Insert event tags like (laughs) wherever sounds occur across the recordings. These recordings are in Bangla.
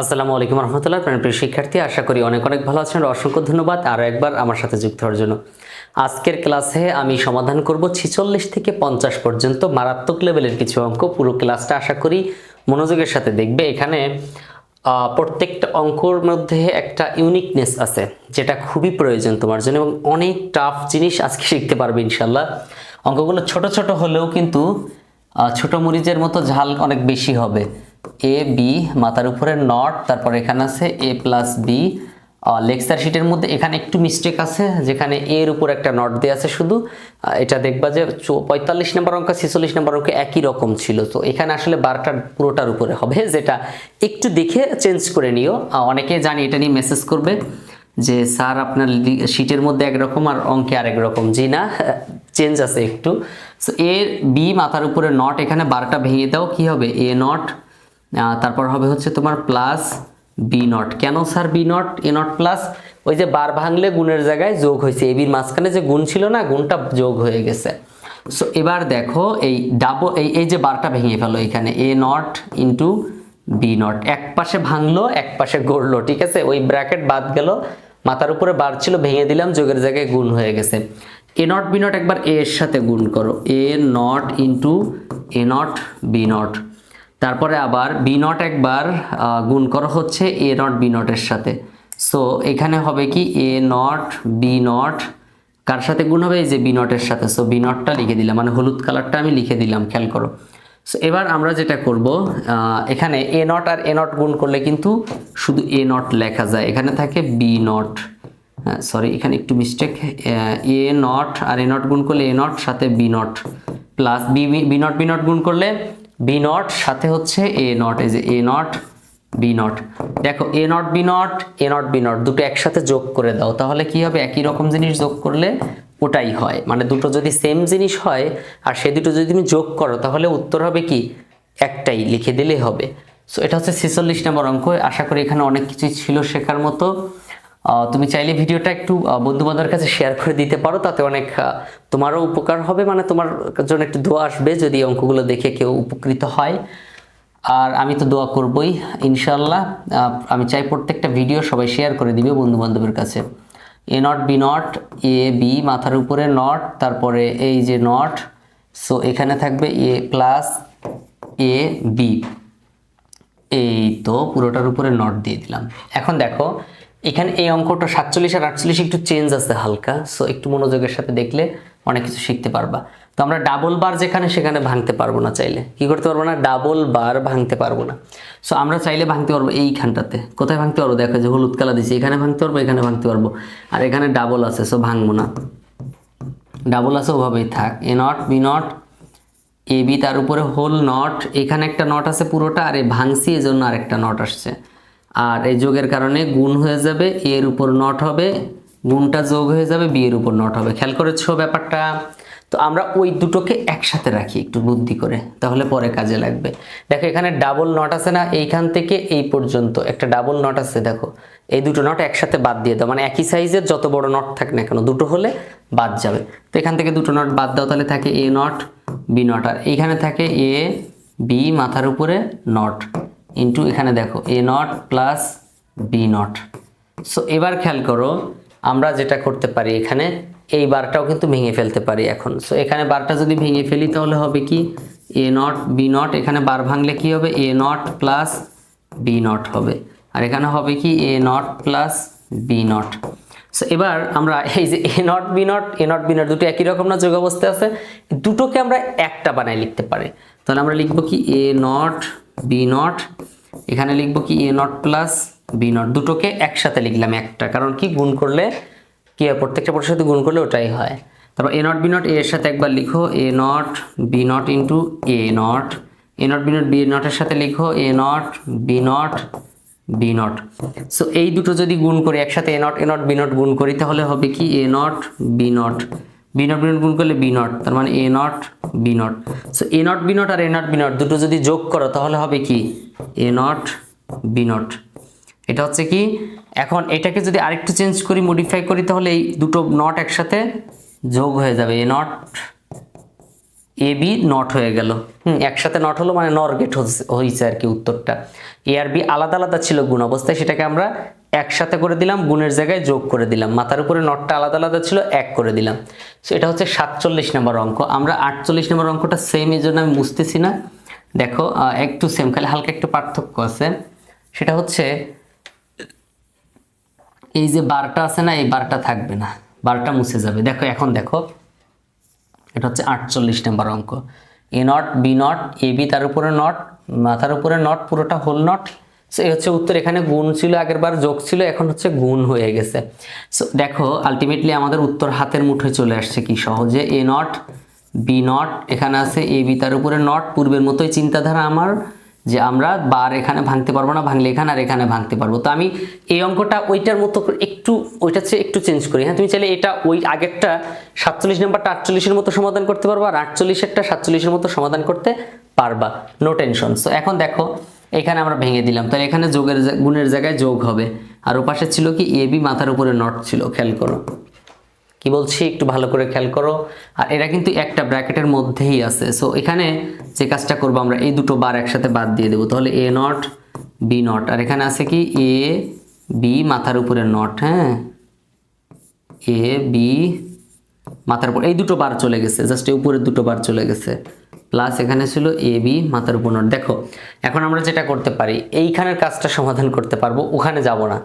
আসসালামু আলাইকুম রহমতুল্লাহ। প্রিয় শিক্ষার্থী, আশা করি অনেক অনেক ভালো আছেন। অসংখ্য ধন্যবাদ আরও একবার আমার সাথে যুক্ত হওয়ার জন্য। আজকের ক্লাসে আমি সমাধান করব ছিচল্লিশ থেকে পঞ্চাশ পর্যন্ত মারাত্মক লেভেলের কিছু অঙ্ক। পুরো ক্লাসটা আশা করি মনোযোগের সাথে দেখবে। এখানে প্রত্যেকটা অঙ্কর মধ্যে একটা ইউনিকনেস আছে, যেটা খুবই প্রয়োজন তোমার জন্য এবং অনেক টাফ জিনিস আজকে শিখতে পারবে ইনশাল্লাহ অঙ্কগুলো ছোট ছোট হলেও কিন্তু ছোট মরিচের মতো ঝাল অনেক বেশি হবে। এ বি মাথার উপরে নট তারপর এখানে আছে এ প্লাস বি লেকচার শিটের মধ্যে এখানে একটু মিস্টেক আছে, যেখানে এর উপর একটা নট দেওয়া আছে শুধু। এটা দেখবা যে পঁয়তাল্লিশ নম্বর অঙ্ক, ছেচল্লিশ নম্বর অঙ্ক একই রকম ছিল। তো এখানে আসলে বারটার পুরোটার উপরে হবে, যেটা একটু দেখে চেঞ্জ করে নিও। অনেকে জানি এটা নিয়ে মেসেজ করবে যে, স্যার, আপনার শিটের মধ্যে একরকম আর অঙ্কে আরেক রকম। জি না (laughs) চেঞ্জ আছে একটু। সো এ বি মাথার উপরে নট এখানে বারটা ভেঙে দাও, কি হবে? এ নট তারপর হবে হচ্ছে তোমার প্লাস বি নট কেন sir B not A not plus ওই যে বার ভাঙলে গুণের জায়গায় যোগ হয়েছে। এ বির মাঝখানে যে গুণ ছিল না, গুণটা যোগ হয়ে গেছে। সো এবার দেখো এই ডাবল এই এই যে বারটা ভেঙে ফেলো এখানে। A not into B not এক পাশে ভাঙলো, এক পাশে গড়লো, ঠিক আছে? ওই ব্র্যাকেট বাদ গেল। মাথার উপরে বার ছিল, ভেঙে দিলাম, যোগের জায়গায় গুণ হয়ে গেছে। এ নট বি নট একবার এ এর সাথে গুণ করো। A not into A not B not তারপরে আবার বি নট একবার গুণ করো হচ্ছে এ নট বি নটের সাথে। সো এখানে হবে কি এ নট বি নট, কার সাথে গুণ হবে? এই যে বি নটের সাথে। সো বি নটটা লিখে দিলাম মানে হলুদ কালারটা আমি লিখে দিলাম, খেয়াল করো। সো এবার আমরা যেটা করব এখানে এ নট আর এ নট গুণ করলে কিন্তু শুধু এ নট লেখা যায়। এখানে থাকে বি নট হ্যাঁ সরি এখানে একটু মিস্টেক এ নট আর এ নট গুণ করলে এ নট, সাথে B not plus B B not B not গুণ করলে বি নট সাথে হচ্ছে এ নট এই যে এ নট বি নট দেখো A not B not A not B not দুটো একসাথে যোগ করে দাও, তাহলে কি হবে? একই রকম জিনিস যোগ করলে ওটাই হয়। মানে দুটো যদি সেম জিনিস হয়, আর সে দুটো যদি তুমি যোগ করো, তাহলে উত্তর হবে কি? একটাই লিখে দিলেই হবে। সো এটা হচ্ছে ছেচল্লিশ নম্বর অঙ্ক। আশা করি এখানে অনেক কিছুই ছিল শেখার মতো। তুমি চাইলে ভিডিওটা একটু বন্ধু বান্ধবের কাছে শেয়ার করে দিতে পারো, তাতে অনেক তোমারও উপকার হবে মানে তোমার জন্য একটু দোয়া আসবে যদি অঙ্কগুলো দেখে কেউ উপকৃত হয়। আর আমি তো দোয়া করবই ইনশাল্লাহ আমি চাই প্রত্যেকটা ভিডিও সবাই শেয়ার করে দিবে বন্ধু বান্ধবের কাছে। A not B not A B মাথার উপরে নট তারপরে এই যে নট সো এখানে থাকবে এ প্লাস এ বি এই তো পুরোটার উপরে নট দিয়ে দিলাম। এখন দেখো এখানে এই অঙ্কটা সাতচল্লিশ আর আটচল্লিশ একটু চেঞ্জ আছে হালকা সো একটু মনোযোগের সাথে দেখলে অনেক কিছু শিখতে পারবা। তো আমরা ডাবল বার যেখানে সেখানে ভাঙতে পারব না চাইলে। কি করতে পারব না? ডাবল বার ভাঙতে পারব না। সো আমরা চাইলে ভাঙতে পারব এইখানটাতে। কোথায় ভাঙতে পারব? দেখো যে হলুদ কালা দিছি এখানে ভাঙতে পারব, এখানে ভাঙতে পারব। আর এখানে ডাবল আছে সো ভাঙবো না। ডাবল আছে, ওভাবেই থাক। A not B not A B তার উপরে হোল নট এখানে একটা নট আছে পুরোটা, আর এই ভাঙছি এই জন্য আরেকটা নট আসছে। আর এই যোগের কারণে গুণ হয়ে যাবে এর উপর নট হবে, গুণটা যোগ হয়ে যাবে, বি এর উপর নট হবে। খেয়াল করেছ ব্যাপারটা? তো আমরা ওই দুটোকে একসাথে রাখি একটু বুদ্ধি করে, তাহলে পরে কাজে লাগবে। দেখো, এখানে ডাবল নট আছে না, এইখান থেকে এই পর্যন্ত একটা ডাবল নট আছে, দেখো। এই দুটো নট একসাথে বাদ দিয়ে দাও মানে একই সাইজের যত বড় নট থাক না কেন, দুটো হলে বাদ যাবে। তো এখান থেকে দুটো নট বাদ দাও, তাহলে থাকে এ নট বি নট আর এইখানে থাকে এ বি মাথার উপরে নট ইন্টু এখানে দেখো A not plus B not so এবার খেয়াল করো, আমরা যেটা করতে পারি এখানে, এই বারটাও কিন্তু ভেঙে ফেলতে পারি এখন। সো এখানে বারটা যদি ভেঙে ফেলি তাহলে হবে কি? এ নট বি নট এখানে বার ভাঙলে কি হবে? A not plus B not হবে। আর এখানে হবে কি? A not plus B not so এবার আমরা এই যে A not B not A not B not দুটো একই রকম না যোগ অবস্থায় আছে? দুটোকে আমরা একটা বানায় লিখতে পারি। তাহলে আমরা লিখব কি এ নট বি নট এখানে লিখব কি A not plus B not দুটোকে একসাথে লিখলাম একটা, কারণ কি? গুণ করলে কি প্রত্যেকটা পরের সাথে গুণ করলে ওটাই হয়। তারপর এ নট বি নট এর সাথে একবার লিখো। A not B not into A not A not B not B নটের সাথে লিখো। A not B not B not so এই দুটো যদি গুণ করি একসাথে A not A not B not গুণ করি, তাহলে হবে কি? A not B not B not B not গুণ করলে বি নট তার মানে A not B not so A not B not R A not be not দুটো যদি যোগ করো, তাহলে হবে কি? এ নট বি নট এটা হচ্ছে কি? এখন এটাকে যদি আরেকটু চেঞ্জ করি মডিফাই করি, তাহলে এই দুটো নট একসাথে যোগ হয়ে যাবে। A not A B not হয়ে গেল। হুম, একসাথে নট হলো মানে নর গেট হয়েছে আর কি উত্তরটা। এ আর বি আলাদা আলাদা ছিল গুণ অবস্থায়, সেটাকে আমরা একসাথে করে দিলাম, গুণের জায়গায় যোগ করে দিলাম। মাথার উপরে নটটা আলাদা আলাদা ছিল, এক করে দিলাম। সো এটা হচ্ছে সাতচল্লিশ নম্বর অঙ্ক। আমরা আটচল্লিশ নম্বর অঙ্কটা সেম এই জন্য আমি বুঝতেছি না। দেখো একটু সেম খালি হালকা একটু পার্থক্য আছে। সেটা হচ্ছে, এই যে বারটা আছে না, এই বারটা থাকবে না। বারটা মুছে যাবে। দেখো, এখন দেখো, এটা হচ্ছে আটচল্লিশ নাম্বার অঙ্ক। A not B not A B তার উপরে নট মাথার উপরে নট পুরোটা হোল নট এই হচ্ছে উত্তর। এখানে গুণ ছিল, আগের বার যোগ ছিল, এখন হচ্ছে গুণ হয়ে গেছে। সো দেখো আলটিমেটলি আমাদের উত্তর হাতের মুঠোয় চলে আসছে কি সহজে? এ নট বি নট এখানে আছে এ বি তার উপরে নট পূর্বের মতোই চিন্তাধারা আমার যে আমরা বার এখানে ভাঙতে পারব না, ভাঙলে এখানে আর এখানে ভাঙতে পারব। তো আমি এই অঙ্কটা ওইটার মতো একটু, ওইটার চেয়ে একটু চেঞ্জ করি। হ্যাঁ তুমি চাইলে এটা ওই আগেরটা সাতচল্লিশ নাম্বারটা আটচল্লিশের মতো সমাধান করতে পারবা, আর আটচল্লিশেরটা সাতচল্লিশের মতো সমাধান করতে পারবা। নো টেনশন সো এখন দেখো এখানে আমরা ভেঙে দিলাম। তাহলে এখানে যোগের গুণের জায়গায় যোগ হবে। আর ওপাশে ছিল কি? এ, বি, মাথার উপরে নট ছিল, খেয়াল করো। কি বলছি? একটু ভালো করে খেয়াল করো। আর এরা কিন্তু একটা ব্র্যাকেটের মধ্যেই আছে। সো এখানে যে কাজটা করব আমরা, এই দুটো বার একসাথে বাদ দিয়ে দেবো। তাহলে এ নট, বি নট। আর এখানে আছে কি? এ, বি, মাথার উপরে নট হ্যাঁ? এ, বি, মাথার উপর। এই দুটো বার চলে গেছে। জাস্ট এই উপরের দুটো বার চলে গেছে। প্লাস এখানে ছিল এ, বি, মাথার উপর নট। দেখো, এখন আমরা যেটা করতে পারি, এইখানের কাজটা সমাধান করতে পারব, ওখানে যাব না।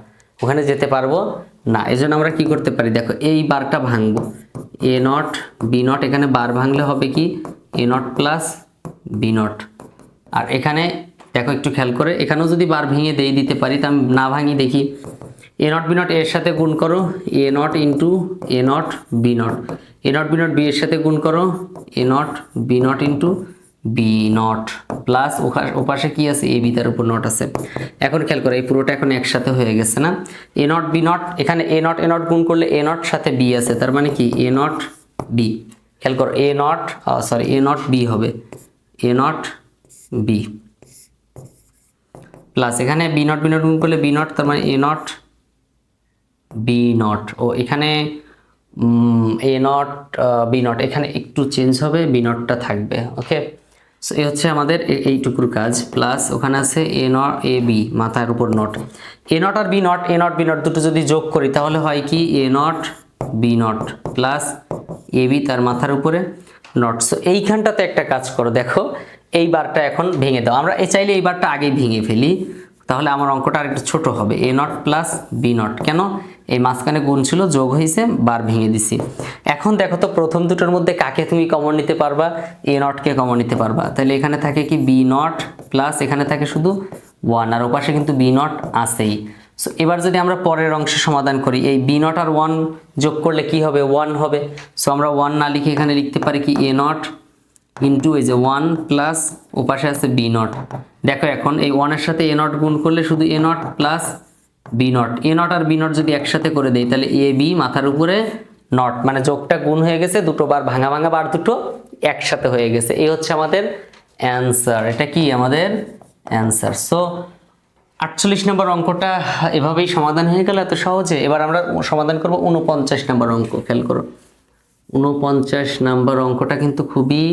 ওখানে যেতে পারব না। এই জন্য আমরা কি করতে পারি? দেখো, এই বারটা ভাঙবো। এ নট, বি নট, এখানে বার ভাঙলে হবে কি? A not plus B not. আর এখানে, দেখো একটু খেয়াল করে, এখানেও যদি বার ভেঙে দেই দিতে পারি, তা না ভাঙি, দেখি। এ নট, বি নট, এর সাথে গুণ করো। A not into A not, B not. A not B not B এর সাথে গুণ করো। A not B not into B not plus ওপাশে কি আছে? এ বি তার উপর নট আছে। এখন খেয়াল করো, এই পুরোটা এখন একসাথে হয়ে গেছে না? এ নট বি নট এখানে এ নট এ নট গুণ করলে এ নট সাথে বি আছে। তার মানে কি? এ নট বি খেয়াল করো A not sorry A not B হবে। এ নট বি প্লাস এখানে বি নট বি নট গুণ করলে বি নট তার মানে এ নট বি নট ও এখানে এ নট বি নট এখানে একটু চেঞ্জ হবে বি নটটা থাকবে ওকে সো এই হচ্ছে আমাদের এইটুকুর কাজ প্লাস ওখানে আছে এ নট এ বি মাথার উপর not a not R B not A not B not দুটো যদি যোগ করি, তাহলে হয় কি? A not B not plus A B তার মাথার উপরে নট সো এইখানটাতে একটা কাজ করো, দেখো, এই বারটা এখন ভেঙে দাও। আমরা এ চাইলে এই বারটা আগেই ভেঙে ফেলি, তাহলে আমার অঙ্কটা আর একটু ছোট হবে। A not plus B not কেন? এই মাঝখানে গুণ ছিল, যোগ হয়েছে বার ভেঙে দিছি। এখন দেখো তো প্রথম দুটোর মধ্যে কাকে তুমি কমন নিতে পারবা? এ নটকে কমন নিতে পারবা। তাহলে এখানে থাকে কি বি নট প্লাস এখানে থাকে শুধু ওয়ান আর ওপাশে কিন্তু বি নট আসেই সো এবার যদি আমরা পরের অংশে সমাধান করি, এই বি নট আর ওয়ান যোগ করলে কি হবে? ওয়ান হবে। সো আমরা ওয়ান না লিখে এখানে লিখতে পারি কি এ নট ইন্টু এই যে ওয়ান প্লাস ওপাশে আছে বি নট দেখো এখন এই ওয়ানের সাথে এ নট গুণ করলে শুধু A not plus B not A not R B not যদি একসাথে করে দেই, তাহলে এ বি মাথার উপরে নট মানে যোগটা গুণ হয়ে গেছে, দুটো বার ভাঙা ভাঙা বার দুটো একসাথে হয়ে গেছে। এই হচ্ছে আমাদের অ্যান্সার এটা কি আমাদের অ্যান্সার সো আটচল্লিশ নম্বর অঙ্কটা এভাবেই সমাধান হয়ে গেল এত সহজে। এবার আমরা সমাধান করব উনপঞ্চাশ নম্বর অঙ্ক, খেয়াল করো। উনপঞ্চাশ নম্বর অঙ্কটা কিন্তু খুবই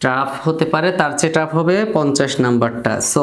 টাফ হতে পারে, তার চেয়ে টাফ হবে পঞ্চাশ নাম্বারটা। সো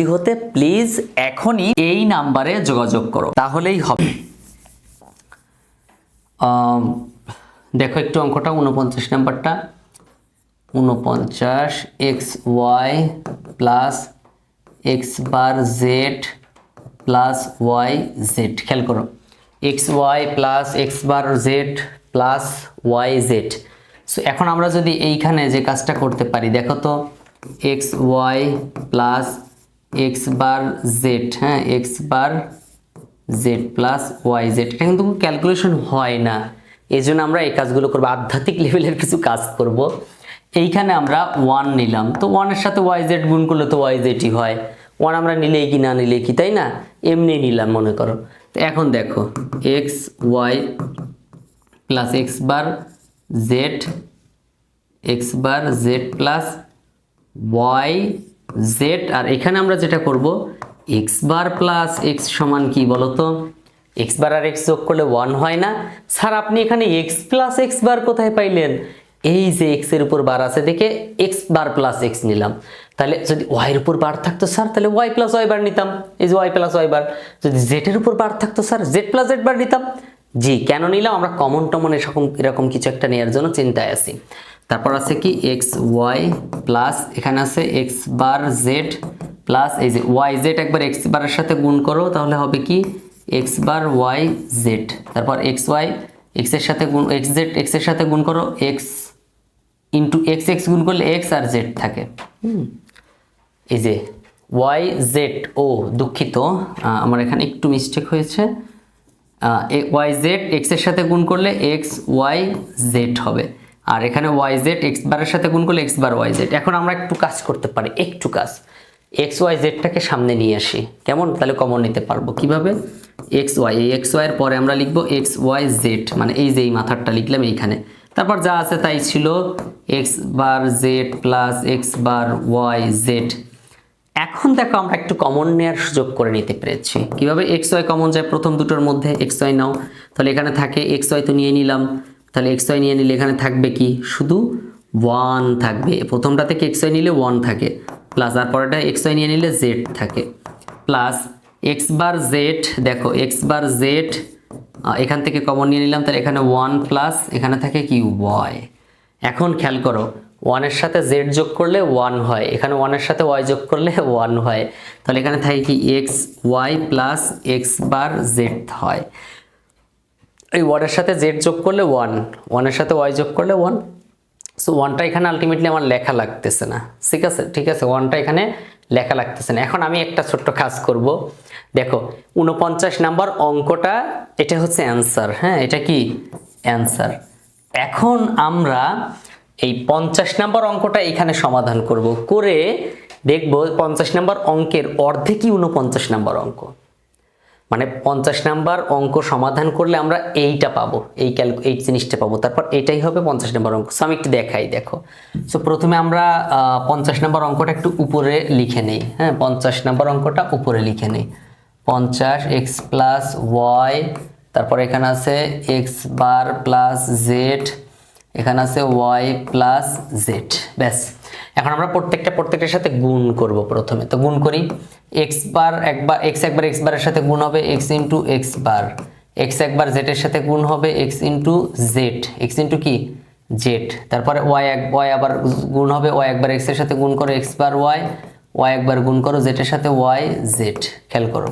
হতে প্লিজ এখনই এই নাম্বারে যোগাযোগ করো, তাহলেই হবে। দেখো একটু অঙ্কটা উনপঞ্চাশ নাম্বারটা। উনপঞ্চাশ X Y plus X bar Z plus Y Z, খেয়াল করো। X Y plus X bar Z plus Y Z. So এখন আমরা যদি এইখানে যে কাজটা করতে পারি, দেখো তো, X Y plus X bar Z হ্যাঁ? X bar Z plus Y Z এটা কিন্তু ক্যালকুলেশন হয় না। এই জন্য আমরা এই কাজগুলো করব। আধ্যাত্মিক লেভেলের কিছু কাজ করব। এইখানে আমরা ওয়ান নিলাম। তো ওয়ানের সাথে ওয়াই জেড গুণ করলে তো ওয়াই জেডই হয়। ওয়ান আমরা নিলেই কি, না নিলে কি, তাই না? এমনি নিলাম, মনে করো। তো এখন দেখো X Y plus X bar Z X bar Z plus Y Z আর এখানে আমরা যেটা করব এক্স বার প্লাস এক্স সমান কি বলতো? এক্স বার আর এক্স যোগ করলে ওয়ান হয় না। স্যার, আপনি এখানে এক্স প্লাস এক্স বার কোথায় পাইলেন? এই যে এক্সের উপর বার আছে, দেখে এক্স বার প্লাস এক্স নিলাম। তাহলে যদি ওয়াই এর উপর বার থাকতো, স্যার, তাহলে ওয়াই প্লাস ওয়াই বার নিতাম। এই যে ওয়াই প্লাস ওয়াই বার যদি জেড এর উপর বার থাকতো, sir Z plus Z bar নিতাম। জি, কেন নিলাম? আমরা কমন টমন এরকম এরকম কিছু একটা নেওয়ার জন্য চিন্তায় আছি। তারপর আছে কি? এক্স ওয়াই প্লাস এখানে আছে এক্স বার জেড প্লাস এই যে ওয়াই জেড একবার এক্স বারের সাথে গুণ করো, তাহলে হবে কি? এক্স বার ওয়াই জেড তারপর এক্স ওয়াই এক্সের সাথে গুণ এক্স জেড এক্সের সাথে গুণ করো এক্স ইন্টু এক্স এক্স গুণ করলে এক্স আর জেড থাকে। এই যে ওয়াই জেড ও দুঃখিত আমার এখানে একটু মিস্টেক হয়েছে। ওয়াই জেড এক্সের সাথে গুণ করলে এক্স ওয়াই জেড হবে। আর এখানে ওয়াই জেড এক্স বারের সাথে গুণ করলে এক্স বার ওয়াই জেড এখন আমরা একটু কাজ করতে পারি, একটু কাজ। এক্স ওয়াই জেডটাকে সামনে নিয়ে আসি। কেমন? তাহলে কমন নিতে পারব। কীভাবে? এক্স ওয়াই এই এক্স ওয়াইয়ের পরে আমরা লিখব এক্স ওয়াই জেড মানে এই যে এই মাথারটা লিখলাম এইখানে। তারপর যা আছে তাই ছিল X bar Z plus X bar Y Z এখন দেখো আমরা একটু কমন নেওয়ার সুযোগ করে নিতে পেরেছি। কীভাবে এক্স ওয়াই কমন যায়? প্রথম দুটোর মধ্যে এক্স ওয়াই নাও। তাহলে এখানে থাকে এক্স ওয়াই তো নিয়ে নিলাম। তাহলে এক্স ওয়াই নিয়ে নিলে এখানে থাকবে কি? শুধু ওয়ান থাকবে। প্রথমটা থেকে এক্স ওয়াই নিলে ওয়ান থাকে। প্লাস আর পরেরটা এক্স ওয়াই নিয়ে নিলে জেড থাকে। প্লাস এক্স বার জেড দেখো এক্স বার জেড এখান থেকে কমন নিয়ে নিলাম, তাহলে এখানে ওয়ান প্লাস এখানে থাকে কি? ওয়াই এখন খেয়াল করো ওয়ানের সাথে জেড যোগ করলে ওয়ান হয়। এখানে ওয়ানের সাথে ওয়াই যোগ করলে ওয়ান হয়। তাহলে এখানে থাকে কি? X Y plus X bar Z হয়। এই ওয়ানের সাথে জেড যোগ করলে ওয়ান ওয়ানের সাথে ওয়াই যোগ করলে ওয়ান সো ওয়ানটা এখানে আলটিমেটলি আমার লেখা লাগতেছে না, ঠিক আছে? ঠিক আছে ওয়ানটা এখানে লেখা লাগতেছে না। এখন আমি একটা ছোট্ট কাজ করব। দেখো উনপঞ্চাশ নাম্বার অঙ্কটা, এটা হচ্ছে অ্যান্সার হ্যাঁ? এটা কি? অ্যান্সার এখন আমরা এই পঞ্চাশ নাম্বার অঙ্কটা এখানে সমাধান করব। করে দেখব পঞ্চাশ নাম্বার অঙ্কের অর্ধেকই উনপঞ্চাশ নাম্বার অঙ্ক। মানে পঞ্চাশ নাম্বার অঙ্ক সমাধান করলে আমরা এইটা পাবো, এই ক্যালকু এই জিনিসটা পাবো। তারপর এটাই হবে পঞ্চাশ নাম্বার অঙ্ক। সো আমি একটু দেখাই, দেখো। সো প্রথমে আমরা পঞ্চাশ নাম্বার অঙ্কটা একটু উপরে লিখে নেই হ্যাঁ? পঞ্চাশ নাম্বার অঙ্কটা উপরে লিখে নেই। পঞ্চাশ এক্স প্লাস ওয়াই তারপর এখানে আছে এক্স বার প্লাস জেড এখানে আছে ওয়াই প্লাস জেড ব্যাস। এখন আমরা প্রত্যেকটা, প্রত্যেকটার সাথে গুণ করব প্রথমে। তো গুণ করি এক্স বার একবার এক্স একবার এক্স বারের সাথে গুণ হবে X into X bar. X একবার জেডের সাথে গুণ হবে X into Z X into কি? জেড তারপরে ওয়াই এক ওয়াই আবার গুণ হবে ওয়াই একবার এক্সের সাথে গুণ করো এক্স বার ওয়াই ওয়াই একবার গুণ করো জেডের সাথে ওয়াই জেড খেয়াল করো।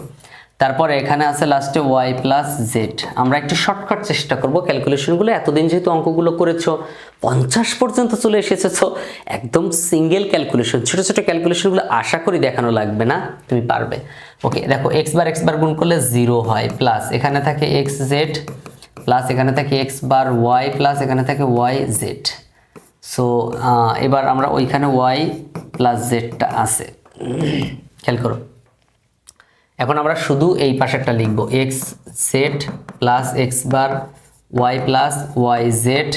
তারপরে এখানে আছে লাস্টে ওয়াই প্লাস জেড আমরা একটু শর্টকাট চেষ্টা করব ক্যালকুলেশনগুলো এতদিন যেহেতু অঙ্কগুলো করেছ, পঞ্চাশ পর্যন্ত চলে এসেছে এসেছ একদম সিঙ্গেল ক্যালকুলেশন ছোটো ছোটো ক্যালকুলেশনগুলো আশা করি দেখানো লাগবে না, তুমি পারবে। ওকে দেখো এক্স বার এক্স বার গুণ করলে জিরো হয় প্লাস এখানে থাকে এক্স জেড প্লাস এখানে থাকে এক্স বার ওয়াই প্লাস এখানে থাকে ওয়াই জেড সো এবার আমরা ওইখানে ওয়াই প্লাস জেডটা আছে। খেয়াল করো। এখন আমরা শুধু এই পাশেরটা লিখব X Z plus X bar Y plus Y Z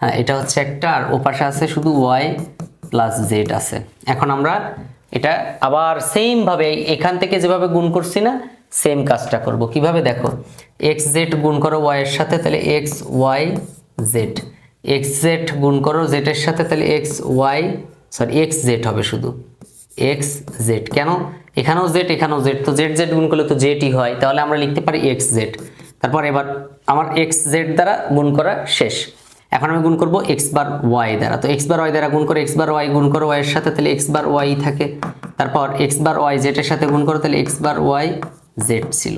হ্যাঁ এটা হচ্ছে একটা, আর ও পাশে আছে শুধু ওয়াই প্লাস জেড আছে। এখন আমরা এটা আবার সেমভাবে এখান থেকে যেভাবে গুণ করছি না সেম কাজটা করব। কীভাবে দেখো? এক্স জেড গুণ করো ওয়াইয়ের সাথে, তাহলে X Y Z X Z গুণ করো জেডের সাথে, তাহলে X Y sorry X Z হবে শুধু। এক্স জেড কেন? এখানেও জেড এখানেও জেড তো জেড জেড গুণ করলে তো জেডই হয়। তাহলে আমরা লিখতে পারি এক্স জেড তারপর এবার আমার এক্স জেড দ্বারা গুণ করা শেষ। এখন আমি গুণ করব এক্স বার ওয়াই দ্বারা। তো এক্স বার ওয়াই দ্বারা গুণ করে এক্স বার ওয়াই গুণ করো ওয়াইয়ের সাথে, তাহলে এক্স বার ওয়াই থাকে। তারপর এক্স বার ওয়াই জেডের সাথে গুণ করো, তাহলে এক্স বার ওয়াই জেড ছিল।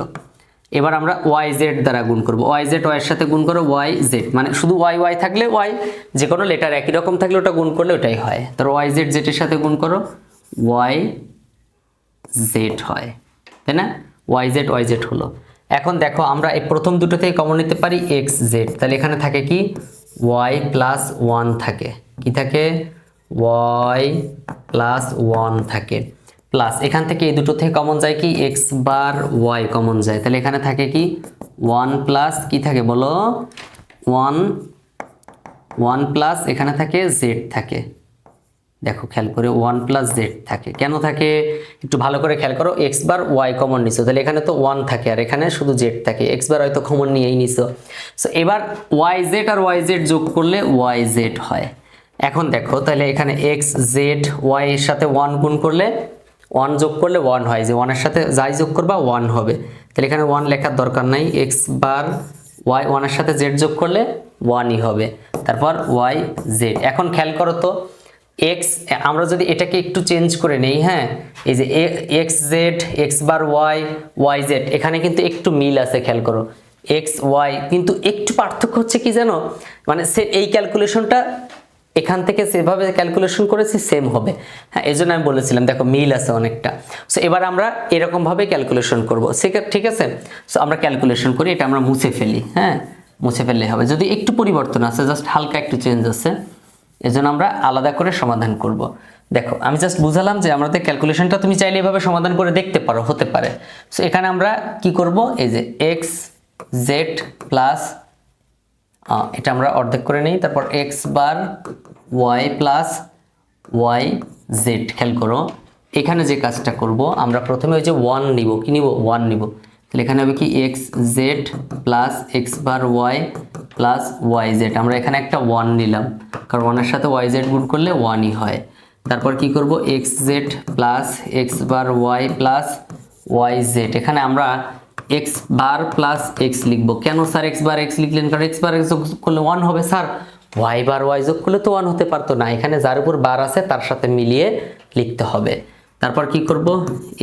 এবার আমরা ওয়াই জেড দ্বারা গুণ করব। ওয়াই জেড ওয়াইয়ের সাথে গুণ করো ওয়াই জেড মানে শুধু ওয়াই ওয়াই থাকলে ওয়াই যে কোনো লেটার একই রকম থাকলে ওটা গুণ করলে ওটাই হয়। তার ওয়াই জেড জেডের সাথে গুণ করো ওয়াই জেড হয়, তাই না? ওয়াই জেড ওয়াই জেড হলো। এখন দেখো, আমরা এই প্রথম দুটো থেকে কমন নিতে পারি এক্স জেড তাহলে এখানে থাকে কি? ওয়াই প্লাস ওয়ান থাকে। কি থাকে? ওয়াই প্লাস ওয়ান থাকে। প্লাস এখান থেকে এই দুটো থেকে কমন যায় কি? এক্স বার ওয়াই কমন যায়। তাহলে এখানে থাকে কি? ওয়ান প্লাস কি থাকে বলো? ওয়ান ওয়ান প্লাস এখানে থাকে জেড থাকে। দেখো, খেয়াল করে ওয়ান প্লাস জেড থাকে। কেন থাকে? একটু ভালো করে খেয়াল করো এক্স বার ওয়াই কমন নিছো। তাহলে এখানে তো ওয়ান থাকে, আর এখানে শুধু জেড থাকে। এক্স বার হয়তো কমন নিয়েই নিছো। সো এবার ওয়াই জেড আর ওয়াই জেড যোগ করলে ওয়াই জেড হয়। এখন দেখো, তাহলে এখানে এক্স জেড ওয়াই এর সাথে ওয়ান গুণ করলে ওয়ান যোগ করলে ওয়ান হয়। যে ওয়ানের সাথে যাই যোগ করবা ওয়ান হবে। তাহলে এখানে ওয়ান লেখার দরকার নাই। এক্স বার ওয়াই ওয়ানের সাথে জেড যোগ করলে ওয়ানই হবে। তারপর ওয়াই জেড এখন খেয়াল করো তো এক্স আমরা যদি এটাকে একটু চেঞ্জ করে নেই হ্যাঁ? এই যে X Z X bar Y Y Z এখানে কিন্তু একটু মিল আছে, খেয়াল করো। এক্স ওয়াই কিন্তু একটু পার্থক্য হচ্ছে কি জানো? মানে সে এই ক্যালকুলেশনটা এখান থেকে সেভাবে ক্যালকুলেশন করেছি সেম হবে। হ্যাঁ এই জন্য আমি বলেছিলাম, দেখো, মিল আছে অনেকটা। সো এবার আমরা এরকমভাবে ক্যালকুলেশন করব। ঠিক আছে? সো আমরা ক্যালকুলেশন করি, এটা আমরা মুছে ফেলি হ্যাঁ? মুছে ফেললে হবে। যদি একটু পরিবর্তন আছে জাস্ট হালকা একটু চেঞ্জ আছে এজন্য আমরা আলাদা করে সমাধান করব। দেখো, আমি জাস্ট বুঝালাম যে আমাদের ক্যালকুলেশনটা তুমি চাইলে এভাবে সমাধান করে দেখতে পারো, হতে পারে। সো এখানে আমরা কি করব? এই যে এক্স জেড প্লাস এটা আমরা অর্ধেক করে নিই, তারপর X bar Y plus Y Z খেয়াল করো। এখানে যে কাজটা করব, আমরা প্রথমে ওই যে ওয়ান নিব, কি নিব? ওয়ান নিব। তাহলে এখানে হবে কি X Z plus X bar Y plus Y Z আমরা এখানে একটা ওয়ান নিলাম, কারণ ওয়ানের সাথে ওয়াই জেড গুণ করলে ওয়ানই হয়। তারপর কি করব? X Z plus X bar Y plus Y Z এখানে আমরা এক্স বার প্লাস এক্স লিখব। কেন স্যার এক্স বার এক্স লিখলেন? কারণ এক্স বার এক্স যোগ করলে ওয়ান হবে স্যার ওয়াই বার ওয়াই যোগ করলে তো ওয়ান হতে পারতো না। এখানে যার উপর বার আছে, তার সাথে মিলিয়ে লিখতে হবে। তারপর কি করব?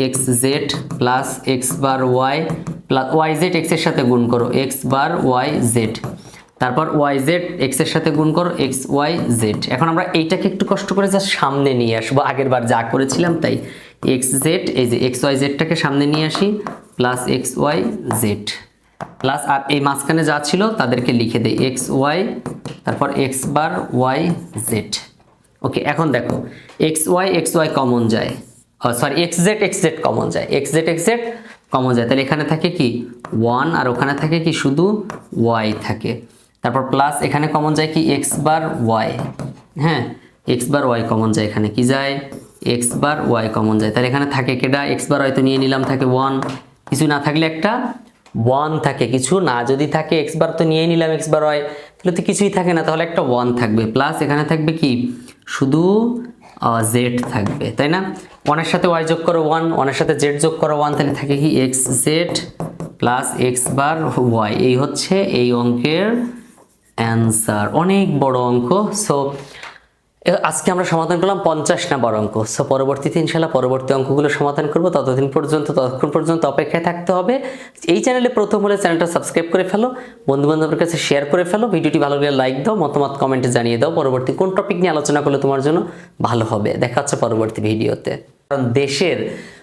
X Z plus X bar Y plus Y Z এক্সের সাথে গুণ করো। এক্স বার ওয়াই জেড তারপর ওয়াই জেড এক্সের সাথে গুণ করো এক্স ওয়াই জেড এখন আমরা এইটাকে একটু কষ্ট করে যা সামনে নিয়ে আসব। আগের বার যা করেছিলাম তাই। এক্স জেড এই যে এক্স ওয়াই জেডটাকে সামনে নিয়ে আসি plus X Y Z plus আর এই মাঝখানে যা ছিল তাদেরকে লিখে দেয় এক্স ওয়াই তারপর X bar Y Z okay এখন দেখো X Y X Y common যায়। Sorry X Z X Z common যায়। X Z X Z common যায়। তাহলে এখানে থাকে কি? ওয়ান আর ওখানে থাকে কি? শুধু ওয়াই থাকে। তারপর প্লাস এখানে কমন যায় কি? এক্স বার ওয়াই হ্যাঁ এক্স বার ওয়াই কমন যায়। এখানে কি যায়? এক্স বার ওয়াই কমন যায়। তাহলে এখানে থাকে কেডা? এক্স বার হয়তো নিয়ে নিলাম, থাকে ওয়ান কিছু না থাকলে একটা ওয়ান থাকে। কিছু না যদি থাকে এক্স বার তো নিয়ে নিলাম এক্স বার ওয়াই তাহলে তো কিছুই থাকে না। তাহলে একটা ওয়ান থাকবে। প্লাস এখানে থাকবে কি? শুধু জেড থাকবে, তাই না? ওয়ানের সাথে ওয়াই যোগ করো ওয়ান ওয়ানের সাথে জেড যোগ করো ওয়ান তাহলে থাকে কি X Z plus X bar Y এই হচ্ছে এই অঙ্কের অ্যান্সার অনেক বড় অঙ্ক সো আজকে আমরা সমাধান করলাম পঞ্চাশ নাম্বার অঙ্ক। সো পরবর্তীতে ইনশাল্লাহ পরবর্তী অঙ্কগুলো সমাধান করব। ততদিন পর্যন্ত, ততক্ষণ পর্যন্ত অপেক্ষায় থাকতে হবে। এই চ্যানেলে প্রথম হলে চ্যানেলটা সাবস্ক্রাইব করে ফেলো, বন্ধুবান্ধবের কাছে শেয়ার করে ফেলো, ভিডিওটি ভালো লাগলে লাইক দাও, মতামত কমেন্টে জানিয়ে দাও। পরবর্তী কোন টপিক নিয়ে আলোচনা করলে তোমার জন্য ভালো হবে। দেখা হচ্ছে পরবর্তী ভিডিওতে কারণ দেশের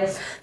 Spotify.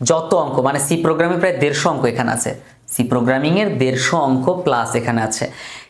যত অঙ্ক মানে সি প্রোগ্রামে প্রায় দেড়শো অঙ্ক এখানে আছে। সি প্রোগ্রামিংয়ের দেড়শো অঙ্ক প্লাস এখানে আছে।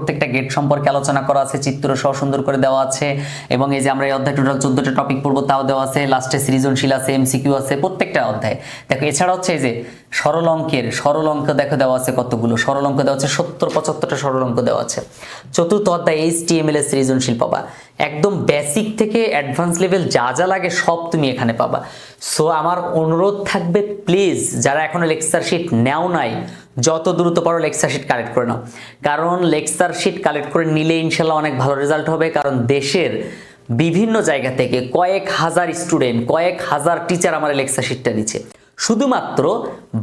প্রত্যেকটা গেট সম্পর্কে আলোচনা করা আছে চিত্র সহ সুন্দর করে দেওয়া আছে, এবং এই যে আমরা এই অধ্যায় টোটাল চোদ্দটা টপিক পড়ব, তাও দেওয়া আছে লাস্টে সৃজনশীল আছে এমসিকিউ আছে, প্রত্যেকটা অধ্যায়। দেখো, এছাড়া হচ্ছে এই যে সরল অঙ্কের সরল অঙ্ক দেখো দেওয়া আছে কতগুলো সরল অঙ্ক দেওয়া আছে সত্তর, পঁচাত্তরটা সরল অঙ্ক দেওয়া আছে। চতুর্থ অধ্যায় এইচ টি এম এল এর সৃজনশীল পাবা। একদম বেসিক থেকে অ্যাডভান্স লেভেল যা যা লাগে সব তুমি এখানে পাবা। সো আমার অনুরোধ থাকবে প্লিজ যারা এখনও লেকচার শিট নেও নাই যত দ্রুত পারো লেকচার শিট কালেক্ট করে নাও। কারণ লেকচার শিট কালেক্ট করে নিলে ইনশাল্লাহ অনেক ভালো রেজাল্ট হবে, কারণ দেশের বিভিন্ন জায়গা থেকে কয়েক হাজার স্টুডেন্ট কয়েক হাজার টিচার আমার লেকচার শিটটা নিচ্ছে শুধুমাত্র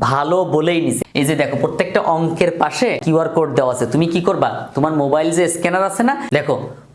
ভালো বলেই নিছে। এই যে দেখো, প্রত্যেকটা অঙ্কের পাশে কিউআর কোড দেওয়া আছে। তুমি কি করবা? তোমার মোবাইল যে স্ক্যানার আছে না? দেখো